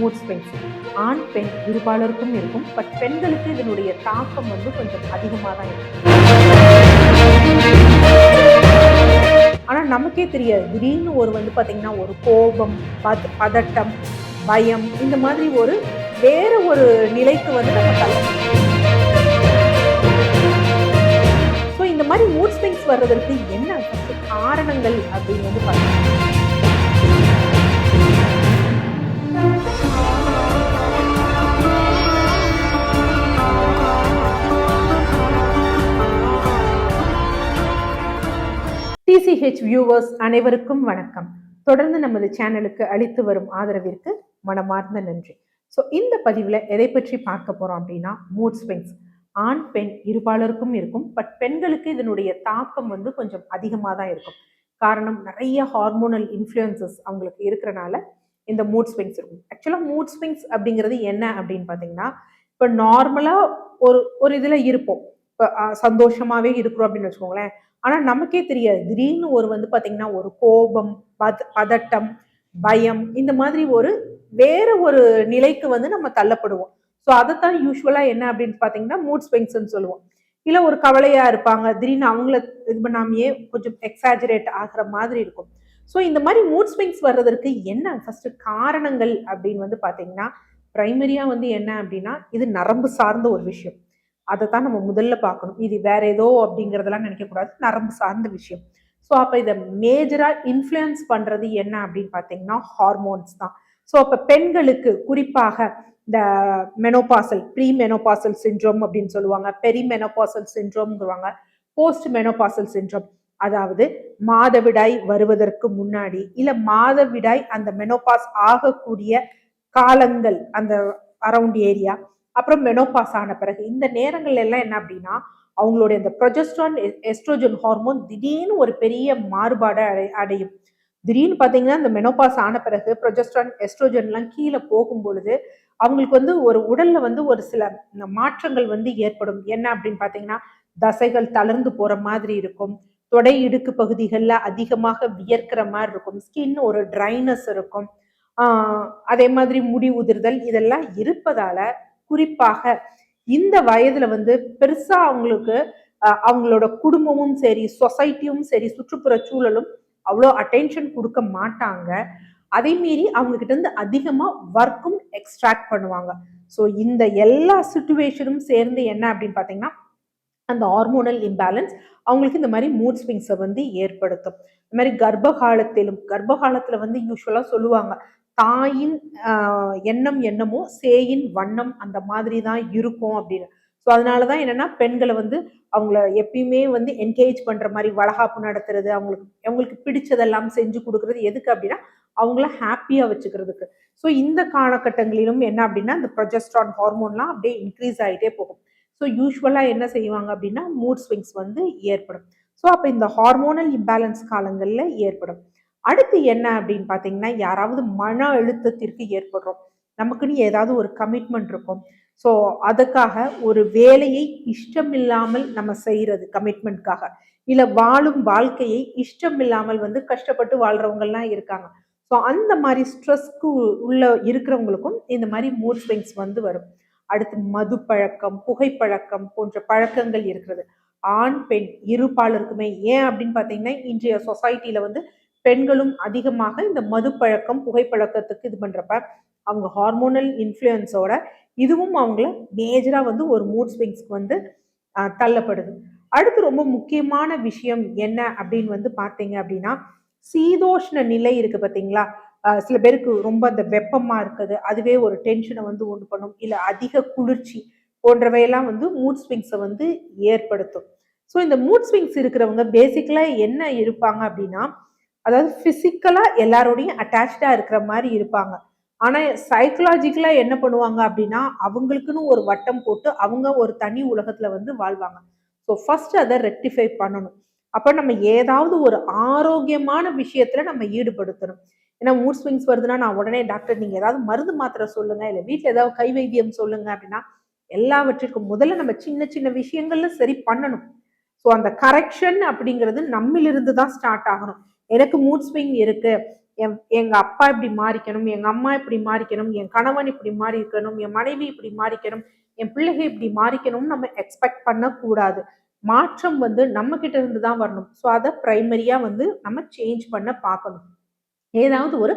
Mood swings ஆண் பெண் இருபாலருக்கும் இருக்கும். பட் பெண்களுக்கு இதனுடைய தாக்கம் வந்து கொஞ்சம் அதிகமாக தான் இருக்கும் ஆனால் நமக்கே தெரியாது. திடீர்னு ஒரு வந்து பார்த்திங்கன்னா ஒரு கோபம் பத பதட்டம் பயம் இந்த மாதிரி ஒரு வேற ஒரு நிலைக்கு வந்து நம்ம தள்ளணும் ஸோ இந்த மாதிரி மூட் ஸ்விங்ஸ் வர்றதற்கு என்ன காரணங்கள் அப்படின்னு வந்து பார்த்தீங்கன்னா டிசிஹெச் வியூவர்ஸ் அனைவருக்கும் வணக்கம். தொடர்ந்து நமது சேனலுக்கு அளித்து வரும் ஆதரவிற்கு மனமார்ந்த நன்றி. ஸோ இந்த பதிவில் எதை பற்றி பார்க்க போகிறோம் அப்படின்னா மூட் ஸ்விங்ஸ் ஆண் பெண் இருபாலருக்கும் இருக்கும். பட் பெண்களுக்கு இதனுடைய தாக்கம் வந்து கொஞ்சம் அதிகமாக தான் இருக்கும். காரணம் நிறைய ஹார்மோனல் இன்ஃப்ளூயன்சஸ் அவங்களுக்கு இருக்கிறனால இந்த மூட் ஸ்விங்ஸ் இருக்கும். ஆக்சுவலாக மூட் ஸ்விங்ஸ் அப்படிங்கிறது என்ன அப்படின்னு பார்த்தீங்கன்னா இப்போ நார்மலாக ஒரு ஒரு இதில் இருப்போம். இப்போ சந்தோஷமாகவே இருக்கிறோம் அப்படின்னு வச்சுக்கோங்களேன். ஆனால் நமக்கே தெரியாது. திடீர்னு ஒரு வந்து பார்த்தீங்கன்னா ஒரு கோபம் பத பதட்டம் பயம் இந்த மாதிரி ஒரு வேற ஒரு நிலைக்கு வந்து நம்ம தள்ளப்படுவோம். ஸோ அதைத்தான் யூஸ்வலாக என்ன அப்படின்னு பார்த்தீங்கன்னா மூட் ஸ்விங்ஸ்ன்னு சொல்லுவோம். இல்லை ஒரு கவலையாக இருப்பாங்க. திடீர்னு அவங்கள இது பண்ணாமையே கொஞ்சம் எக்ஸாஜரேட் ஆகிற மாதிரி இருக்கும். ஸோ இந்த மாதிரி மூட் ஸ்விங்ஸ் வர்றதற்கு என்ன ஃபஸ்ட்டு காரணங்கள் அப்படின்னு வந்து பார்த்தீங்கன்னா ப்ரைமரியாக வந்து என்ன அப்படின்னா இது நரம்பு சார்ந்த ஒரு விஷயம். அதை தான் நம்ம முதல்ல பார்க்கணும். இது வேற ஏதோ அப்படிங்கிறதெல்லாம் நினைக்கக்கூடாது. நரம்பு சார்ந்த விஷயம். ஸோ அப்போ இதை மேஜராக இன்ஃப்ளூயன்ஸ் பண்ணுறது என்ன அப்படின்னு பார்த்தீங்கன்னா ஹார்மோன்ஸ் தான். ஸோ அப்போ பெண்களுக்கு குறிப்பாக இந்த மெனோபாசல் ப்ரீ மெனோபாசல் சின்ட்ரோம் அப்படின்னு சொல்லுவாங்க. பெரி மெனோபாசல் சின்ட்ரோம்ங்கிறாங்க போஸ்ட் மெனோபாசல் சின்ட்ரோம் அதாவது மாதவிடாய் வருவதற்கு முன்னாடி இல்லை மாதவிடாய் அந்த மெனோபாஸ் ஆகக்கூடிய காலங்கள் அந்த அரவுண்ட் ஏரியா அப்புறம் மெனோபாஸ் ஆன பிறகு இந்த நேரங்கள்ல எல்லாம் என்ன அப்படின்னா அவங்களுடைய இந்த ப்ரொஜெஸ்ட்ரான் எஸ்ட்ரோஜன் ஹார்மோன் திடீர்னு ஒரு பெரிய மாறுபாடு அடை அடையும். திடீர்னு பார்த்தீங்கன்னா இந்த மெனோபாஸ் ஆன பிறகு ப்ரொஜெஸ்ட்ரான் எஸ்ட்ரோஜன்லாம் கீழே போகும் பொழுது அவங்களுக்கு வந்து ஒரு உடல்ல வந்து ஒரு சில மாற்றங்கள் வந்து ஏற்படும். என்ன அப்படின்னு பார்த்தீங்கன்னா தசைகள் தளர்ந்து போற மாதிரி இருக்கும். தொடை இடுக்கு பகுதிகளில் அதிகமாக வியர்க்கிற மாதிரி இருக்கும். ஸ்கின் ஒரு ட்ரைனஸ் இருக்கும். அதே மாதிரி முடி உதிர்தல் இதெல்லாம் இருப்பதால குறிப்பாக இந்த வயதுல வந்து பெருசா அவங்களுக்கு அவங்களோட குடும்பமும் சரி சொசைட்டியும் சரி சுற்றுப்புற சூழலும் அவ்வளோ அட்டென்ஷன் கொடுக்க மாட்டாங்க. அதே மீறி அவங்க கிட்ட இருந்து அதிகமா ஒர்க்கும் எக்ஸ்ட்ராக்ட் பண்ணுவாங்க. ஸோ இந்த எல்லா சுச்சுவேஷனும் சேர்ந்து என்ன அப்படின்னு பார்த்தீங்கன்னா அந்த ஹார்மோனல் இம்பேலன்ஸ் அவங்களுக்கு இந்த மாதிரி மூட் ஸ்விங்ஸை வந்து ஏற்படுத்தும். இந்த மாதிரி கர்ப்ப காலத்திலும் கர்ப்ப வந்து யூஸ்வலா சொல்லுவாங்க தாயின் எண்ணம் என்னமோ சேயின் வண்ணம் அந்த மாதிரி தான் இருக்கும் அப்படின்னு. ஸோ அதனால தான் என்னென்னா பெண்களை வந்து அவங்கள எப்பயுமே வந்து என்கேஜ் பண்ணுற மாதிரி வளகாப்பு நடத்துறது அவங்களுக்கு அவங்களுக்கு பிடிச்சதெல்லாம் செஞ்சு கொடுக்கறது எதுக்கு அப்படின்னா அவங்கள ஹாப்பியாக வச்சுக்கிறதுக்கு. ஸோ இந்த காலகட்டங்களிலும் என்ன அப்படின்னா இந்த ப்ரொஜெஸ்ட்ரான் ஹார்மோன்லாம் அப்படியே இன்க்ரீஸ் ஆகிட்டே போகும். ஸோ யூஸ்வலாக என்ன செய்வாங்க அப்படின்னா மூட் ஸ்விங்ஸ் வந்து ஏற்படும். ஸோ அப்போ இந்த ஹார்மோனல் இம்பேலன்ஸ் காலங்களில் ஏற்படும். அடுத்து என்ன அப்படின்னு பார்த்தீங்கன்னா யாராவது மன அழுத்தத்திற்கு ஏற்படுறோம். நமக்குன்னு ஏதாவது ஒரு கமிட்மெண்ட் இருக்கும். ஸோ அதுக்காக ஒரு வேலையை இஷ்டம் இல்லாமல் நம்ம செய்கிறது கமிட்மெண்ட்காக இல்லை வாழும் வாழ்க்கையை இஷ்டம் இல்லாமல் வந்து கஷ்டப்பட்டு வாழ்கிறவங்கள்லாம் இருக்காங்க. ஸோ அந்த மாதிரி ஸ்ட்ரெஸ்க்கு உள்ள இருக்கிறவங்களுக்கும் இந்த மாதிரி மூட் ஸ்விங்ஸ் வந்து வரும். அடுத்து மது பழக்கம் புகைப்பழக்கம் போன்ற பழக்கங்கள் இருக்கிறது. ஆண் பெண் இருபாலருக்குமே ஏன் அப்படின்னு பார்த்தீங்கன்னா இன்றைய சொசைட்டியில் வந்து பெண்களும் அதிகமாக இந்த மது பழக்கம் புகைப்பழக்கத்துக்கு இது பண்ணுறப்ப அவங்க ஹார்மோனல் இன்ஃப்ளூயன்ஸோட இதுவும் அவங்கள மேஜராக வந்து ஒரு மூட் ஸ்விங்ஸ்க்கு வந்து தள்ளப்படுது. அடுத்து ரொம்ப முக்கியமான விஷயம் என்ன அப்படின்னு வந்து பார்த்தீங்க அப்படின்னா சீதோஷ்ண நிலை இருக்கு பார்த்தீங்களா? சில பேருக்கு ரொம்ப அந்த வெப்பமாக இருக்குது. அதுவே ஒரு டென்ஷனை வந்து உண்டு பண்ணும். இல்லை அதிக குளிர்ச்சி போன்றவையெல்லாம் வந்து மூட் ஸ்விங்ஸை வந்து ஏற்படுத்தும். ஸோ இந்த மூட் ஸ்விங்ஸ் இருக்கிறவங்க பேசிக்கலாக என்ன இருப்பாங்க அப்படின்னா அதாவது ஃபிசிக்கலாக எல்லாரோடையும் அட்டாச்சா இருக்கிற மாதிரி இருப்பாங்க. ஆனா சைக்கலாஜிக்கலா என்ன பண்ணுவாங்க அப்படின்னா அவங்களுக்குன்னு ஒரு வட்டம் போட்டு அவங்க ஒரு தனி உலகத்துல வந்து வாழ்வாங்க. ஸோ ஃபர்ஸ்ட் அதை ரெக்டிஃபை பண்ணணும். அப்ப நம்ம ஏதாவது ஒரு ஆரோக்கியமான விஷயத்துல நம்ம ஈடுபடுத்தணும். ஏன்னா மூட் ஸ்விங்ஸ் வருதுன்னா நான் உடனே டாக்டர் நீங்க ஏதாவது மருந்து மாத்திரை சொல்லுங்க இல்லை வீட்டில் ஏதாவது கை வைத்தியம் சொல்லுங்க அப்படின்னா எல்லாவற்றிற்கும் முதல்ல நம்ம சின்ன சின்ன விஷயங்கள்ல சரி பண்ணணும். ஸோ அந்த கரெக்ஷன் அப்படிங்கிறது நம்மிலிருந்து தான் ஸ்டார்ட் ஆகணும். எனக்கு மூட் ஸ்விங் இருக்கு. என் எங்க அப்பா இப்படி மாறிக்கணும் எங்க அம்மா இப்படி மாறிக்கணும் என் கணவன் இப்படி மாறி இருக்கணும் என் மனைவி இப்படி மாறிக்கணும் என் பிள்ளைகள் இப்படி மாறிக்கணும்னு நம்ம எக்ஸ்பெக்ட் பண்ணக்கூடாது. மாற்றம் வந்து நம்ம கிட்ட இருந்து தான் வரணும். ஸோ அதை பிரைமரியா வந்து நம்ம சேஞ்ச் பண்ண பார்க்கணும். ஏதாவது ஒரு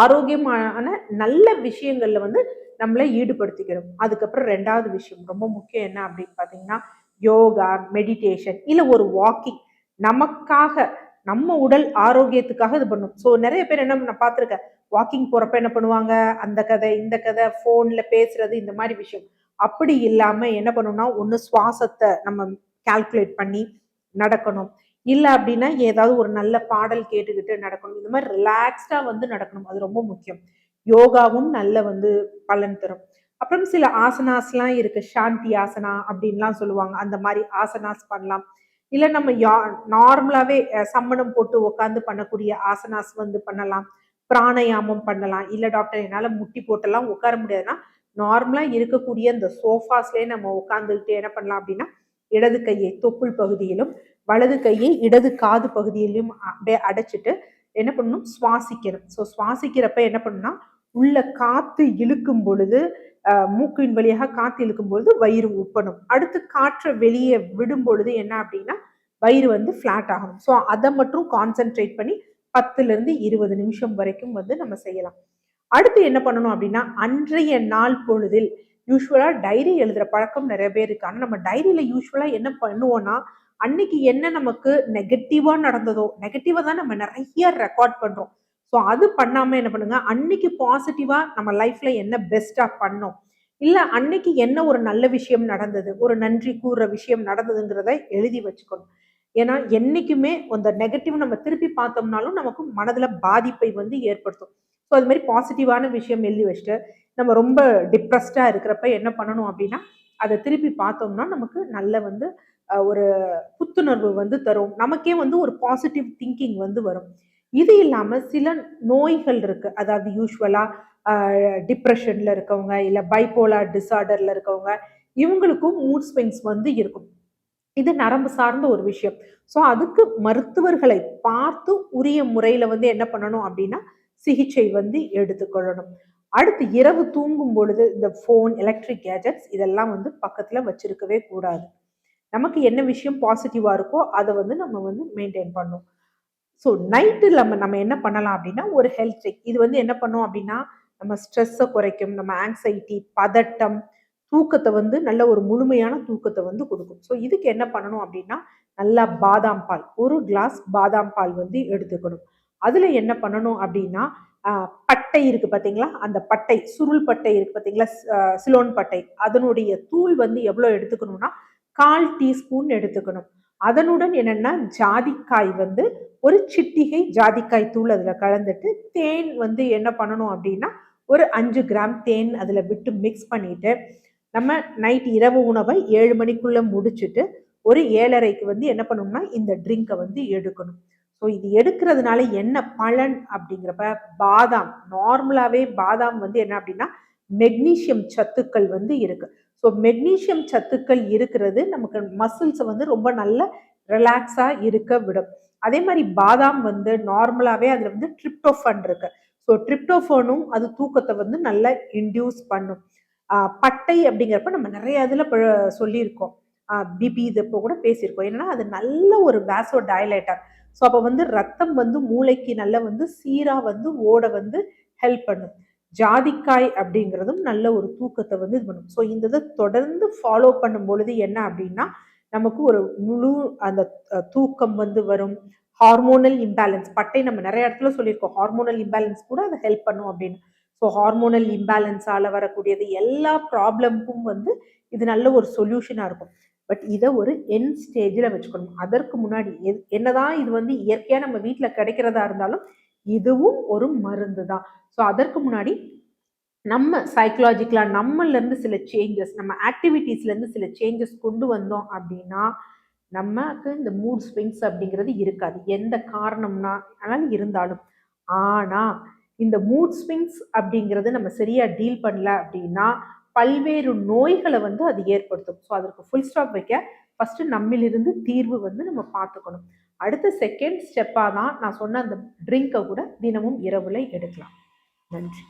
ஆரோக்கியமான நல்ல விஷயங்கள்ல வந்து நம்மளை ஈடுபடுத்திக்கணும். அதுக்கப்புறம் ரெண்டாவது விஷயம் ரொம்ப முக்கியம் என்ன அப்படின்னு பார்த்தீங்கன்னா யோகா மெடிடேஷன் இல்லை ஒரு வாக்கிங் நமக்காக நம்ம உடல் ஆரோக்கியத்துக்காக இது பண்ணும். ஸோ நிறைய பேர் என்ன நான் பார்த்துருக்கேன். வாக்கிங் போறப்ப என்ன பண்ணுவாங்க? அந்த கதை இந்த கதை ஃபோன்ல பேசுறது இந்த மாதிரி விஷயம். அப்படி இல்லாம என்ன பண்ணணும்னா ஒன்று சுவாசத்தை நம்ம கால்குலேட் பண்ணி நடக்கணும். இல்லை அப்படின்னா ஏதாவது ஒரு நல்ல பாடல் கேட்டுக்கிட்டு நடக்கணும். இந்த மாதிரி ரிலாக்ஸ்டா வந்து நடக்கணும். அது ரொம்ப முக்கியம். யோகாவும் நல்ல வந்து பலன் தரும். அப்புறம் சில ஆசனாஸ்லாம் இருக்கு. சாந்தி ஆசனா அப்படின்லாம் சொல்லுவாங்க. அந்த மாதிரி ஆசனாஸ் பண்ணலாம். இல்லை நம்ம யா நார்மலாகவே சம்மணம் போட்டு உட்காந்து பண்ணக்கூடிய ஆசனாஸ் வந்து பண்ணலாம். பிராணயாமம் பண்ணலாம். இல்லை டாக்டர் என்னால் முட்டி போட்டெல்லாம் உட்கார முடியாதுன்னா நார்மலாக இருக்கக்கூடிய இந்த சோஃபாஸ்லேயே நம்ம உட்காந்துக்கிட்டு என்ன பண்ணலாம் அப்படின்னா இடது கையை தொப்புள் பகுதியிலும் வலது கையை இடது காது பகுதியிலும் அப்படியே அடைச்சிட்டு என்ன பண்ணணும்? சுவாசிக்கணும். ஸோ சுவாசிக்கிறப்ப என்ன பண்ணணும்னா உள்ள காற்று இழுக்கும் பொழுது மூக்கின் வழியாக காத்து இழுக்கும் பொழுது வயிறு உப்பணும். அடுத்து காற்றை வெளியே விடும் பொழுது என்ன அப்படின்னா வயிறு வந்து ஃப்ளாட் ஆகணும். ஸோ அதை மட்டும் கான்சென்ட்ரேட் பண்ணி பத்துல இருந்து இருபது நிமிஷம் வரைக்கும் வந்து நம்ம செய்யலாம். அடுத்து என்ன பண்ணணும் அப்படின்னா அன்றைய நாள் பொழுதில் யூஸ்வலா டைரி எழுதுற பழக்கம் நிறைய பேர் இருக்கு. ஆனால் நம்ம டைரியில யூஸ்வலா என்ன பண்ணுவோம்னா அன்னைக்கு என்ன நமக்கு நெகட்டிவா நடந்ததோ நெகட்டிவா தான் நம்ம நிறைய ரெக்கார்ட் பண்றோம். ஸோ அது பண்ணாமல் என்ன பண்ணுங்க? அன்னைக்கு பாசிட்டிவாக நம்ம லைஃப்ல என்ன பெஸ்ட்டாக பண்ணோம்? இல்லை அன்னைக்கு என்ன ஒரு நல்ல விஷயம் நடந்தது? ஒரு நன்றி கூறுற விஷயம் நடந்ததுங்கிறத எழுதி வச்சுக்கணும். ஏன்னா என்றைக்குமே அந்த நெகட்டிவ் நம்ம திருப்பி பார்த்தோம்னாலும் நமக்கு மனதில் பாதிப்பை வந்து ஏற்படுத்தும். ஸோ அது மாதிரி பாசிட்டிவான விஷயம் எழுதி வச்சுட்டு நம்ம ரொம்ப டிப்ரெஸ்டாக இருக்கிறப்ப என்ன பண்ணணும் அப்படின்னா அதை திருப்பி பார்த்தோம்னா நமக்கு நல்ல வந்து ஒரு புத்துணர்வு வந்து தரும். நமக்கே வந்து ஒரு பாசிட்டிவ் திங்கிங் வந்து வரும். இது இல்லாமல் சில நோய்கள் இருக்கு. அதாவது யூஸ்வலாக டிப்ரெஷன்ல இருக்கவங்க இல்லை பைப்போலார் டிசார்டர்ல இருக்கவங்க இவங்களுக்கும் மூட் ஸ்விங்ஸ் வந்து இருக்கும். இது நரம்பு சார்ந்த ஒரு விஷயம். ஸோ அதுக்கு மருத்துவர்களை பார்த்து உரிய முறையில் வந்து என்ன பண்ணணும் அப்படின்னா சிகிச்சை வந்து எடுத்துக்கொள்ளணும். அடுத்து இரவு தூங்கும் பொழுது இந்த ஃபோன் எலக்ட்ரிக் கேஜெட்ஸ் இதெல்லாம் வந்து பக்கத்தில் வச்சிருக்கவே கூடாது. நமக்கு என்ன விஷயம் பாசிட்டிவாக இருக்கோ அதை வந்து நம்ம வந்து மெயின்டைன் பண்ணணும் ஸோ நைட்டு நம்ம நம்ம என்ன பண்ணலாம் அப்படின்னா ஒரு ஹெல்த் செக் இது வந்து என்ன பண்ணோம் அப்படின்னா நம்ம ஸ்ட்ரெஸ்ஸை குறைக்கும் நம்ம ஆங்ஸைட்டி பதட்டம் தூக்கத்தை வந்து நல்ல ஒரு முழுமையான தூக்கத்தை வந்து கொடுக்கும். ஸோ இதுக்கு என்ன பண்ணணும் அப்படின்னா நல்லா பாதாம் பால் ஒரு கிளாஸ் பாதாம் பால் வந்து எடுத்துக்கணும். அதில் என்ன பண்ணணும் அப்படின்னா பட்டை இருக்குது பார்த்தீங்களா அந்த பட்டை சுருள் பட்டை இருக்குது பார்த்தீங்களா சிலோன் பட்டை. அதனுடைய தூள் வந்து எவ்வளோ எடுத்துக்கணும்னா கால் டீஸ்பூன் எடுத்துக்கணும். அதனுடன் என்னென்னா ஜாதிக்காய் வந்து ஒரு சிட்டிகை ஜாதிக்காய் தூள் அதில் கலந்துட்டு தேன் வந்து என்ன பண்ணணும் அப்படின்னா ஒரு அஞ்சு கிராம் தேன் அதில் விட்டு மிக்ஸ் பண்ணிட்டு நம்ம நைட் இரவு உணவை ஏழு மணிக்குள்ளே முடிச்சுட்டு ஒரு ஏழரைக்கு வந்து என்ன பண்ணணும்னா இந்த ட்ரிங்கை வந்து எடுக்கணும். ஸோ இது எடுக்கிறதுனால என்ன பலன் அப்படிங்கிறப்ப பாதாம். நார்மலாகவே பாதாம் வந்து என்ன அப்படின்னா மெக்னீஷியம் சத்துக்கள் வந்து இருக்கு. ஸோ மெக்னீஷியம் சத்துக்கள் இருக்கிறது நமக்கு மசில்ஸை வந்து ரொம்ப நல்ல ரிலாக்ஸாக இருக்க விடும். அதே மாதிரி பாதாம் வந்து நார்மலாகவே அதில் வந்து ட்ரிப்டோஃபன் இருக்கு. ஸோ ட்ரிப்டோஃபோனும் அது தூக்கத்தை வந்து நல்லா இன்டியூஸ் பண்ணும். பட்டை அப்படிங்கிறப்ப நம்ம நிறைய இதில் சொல்லியிருக்கோம். பிபி இது இப்போ கூட பேசியிருக்கோம். ஏன்னா அது நல்ல ஒரு வேசோ டயலேட்டர் ஸோ அப்போ வந்து ரத்தம் வந்து மூளைக்கு நல்லா வந்து சீராக வந்து ஓட வந்து ஹெல்ப் பண்ணும். ஜாதிக்காய் அப்படிங்கிறதும் நல்ல ஒரு தூக்கத்தை வந்து இது பண்ணும். ஸோ இந்த இதை தொடர்ந்து ஃபாலோ பண்ணும் பொழுது என்ன அப்படின்னா நமக்கு ஒரு முழு அந்த தூக்கம் வந்து வரும். ஹார்மோனல் இம்பேலன்ஸ் பட்டை நம்ம நிறைய இடத்துல சொல்லியிருக்கோம். ஹார்மோனல் இம்பேலன்ஸ் கூட அதை ஹெல்ப் பண்ணும் அப்படின்னு. ஸோ ஹார்மோனல் இம்பேலன்ஸால் வரக்கூடியது எல்லா ப்ராப்ளம்க்கும் வந்து இது நல்ல ஒரு சொல்யூஷனாக இருக்கும். பட் இதை ஒரு என் ஸ்டேஜில் வச்சுக்கணும். அதற்கு முன்னாடி என்னதான் இது வந்து இயற்கையாக நம்ம வீட்டில் கிடைக்கிறதா இருந்தாலும் இதுவும் ஒரு மருந்து தான் ஸோ அதற்கு முன்னாடி நம்ம சைக்கலாஜிக்கலாக நம்மளேருந்து சில சேஞ்சஸ் நம்ம ஆக்டிவிட்டீஸ்லேருந்து சில சேஞ்சஸ் கொண்டு வந்தோம் அப்படின்னா நமக்கு இந்த மூட் ஸ்விங்ஸ் அப்படிங்கிறது இருக்காது. எந்த காரணம்னா ஆனாலும் இருந்தாலும். ஆனால் இந்த மூட் ஸ்விங்ஸ் அப்படிங்கிறது நம்ம சரியாக டீல் பண்ணல அப்படின்னா பல்வேறு நோய்களை வந்து அது ஏற்படுத்தும். ஸோ அதற்கு ஃபுல் ஸ்டாப் வைக்க ஃபஸ்ட்டு நம்மிலிருந்து தீர்வு வந்து நம்ம பார்த்துக்கணும். அடுத்த செகண்ட் ஸ்டெப்பாக தான் நான் சொன்ன அந்த ட்ரிங்கை கூட தினமும் இரவில் எடுக்கலாம். நன்றி.